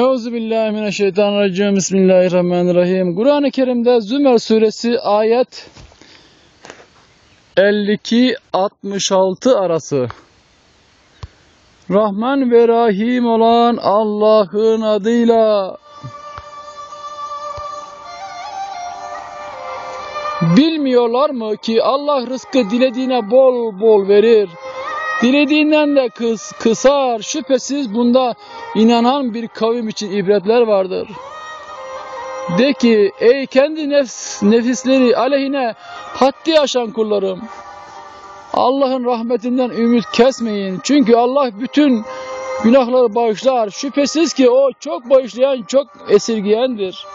Euzubillahimineşşeytanirracim. Bismillahirrahmanirrahim. Kur'an-ı Kerim'de Zümer suresi ayet 52-66 arası. Rahman ve Rahim olan Allah'ın adıyla Bilmiyorlar mı ki Allah rızkı dilediğine bol bol verir. Dilediğinden de kıs, kısar. Şüphesiz bunda inanan bir kavim için ibretler vardır. De ki ey kendi nefs, nefisleri aleyhine haddi aşan kullarım. Allah'ın rahmetinden ümit kesmeyin. Çünkü Allah bütün günahları bağışlar. Şüphesiz ki o çok bağışlayan, çok esirgiyendir.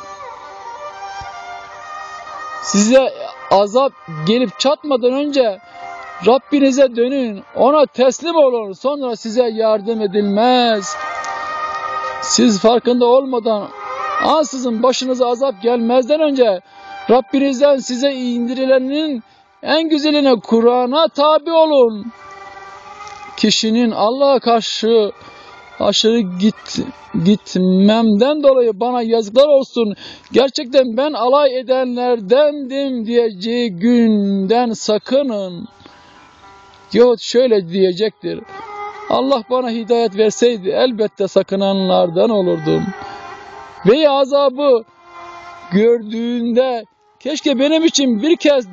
Size azap gelip çatmadan önce Rabbinize dönün, ona teslim olun, sonra size yardım edilmez. Siz farkında olmadan ansızın başınıza azap gelmezden önce Rabbinizden size indirilenin en güzeline Kur'an'a tabi olun. Kişinin Allah'a karşı aşırı git, gitmemden dolayı bana yazıklar olsun. Gerçekten ben alay edenlerdendim diyeceği günden sakının. Yahut şöyle diyecektir. Allah bana hidayet verseydi elbette sakınanlardan olurdum. Veya azabı gördüğünde keşke benim için bir kez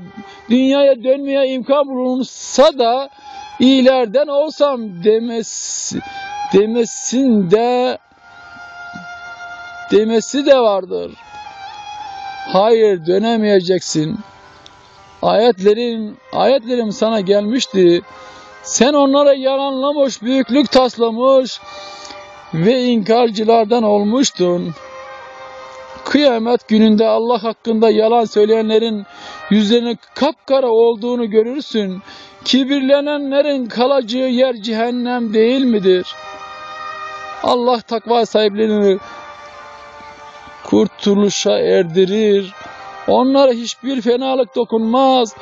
dünyaya dönmeye imkan bulunsa da iyilerden olsam demesi, demesin de demesi de vardır. Hayır dönemeyeceksin. Ayetlerin ayetlerim sana gelmişti. Sen onlara yalanlamış, büyüklük taslamış ve inkarcılardan olmuştun. Kıyamet gününde Allah hakkında yalan söyleyenlerin yüzlerinin kapkara olduğunu görürsün. Kibirlenenlerin kalacağı yer cehennem değil midir? Allah takva sahiplerini kurtuluşa erdirir. Onlara hiçbir fenalık dokunmaz.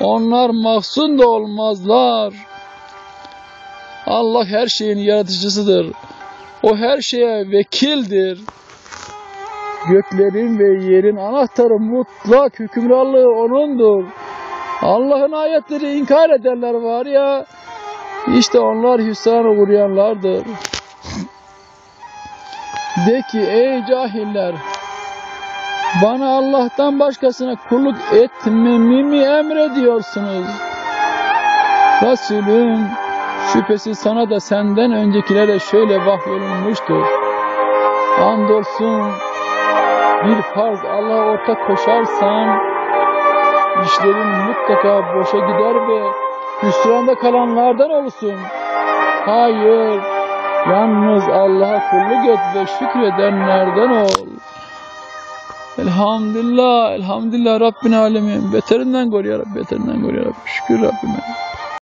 Onlar mahzun da olmazlar. Allah her şeyin yaratıcısıdır. O her şeye vekildir. Göklerin ve yerin anahtarı mutlak hükümranlığı O'nundur. Allah'ın ayetleri inkar edenler var ya, işte onlar hüsrana uğrayanlardır. De ki ey cahiller, bana Allah'tan başkasına kulluk etmemi mi emrediyorsunuz? Resulüm şüphesiz sana da senden öncekilere şöyle vahyolunmuştur. Andolsun bir farz Allah'a ortak koşarsan işlerin mutlaka boşa gider ve hüsranda kalanlardan olursun. Hayır, yalnız Allah'a kulluk et ve şükredenlerden ol. Elhamdülillah, elhamdülillah Rabbin alemin. Beterinden koru ya Rabbi, beterinden koru ya Rabbi. Şükür Rabbime.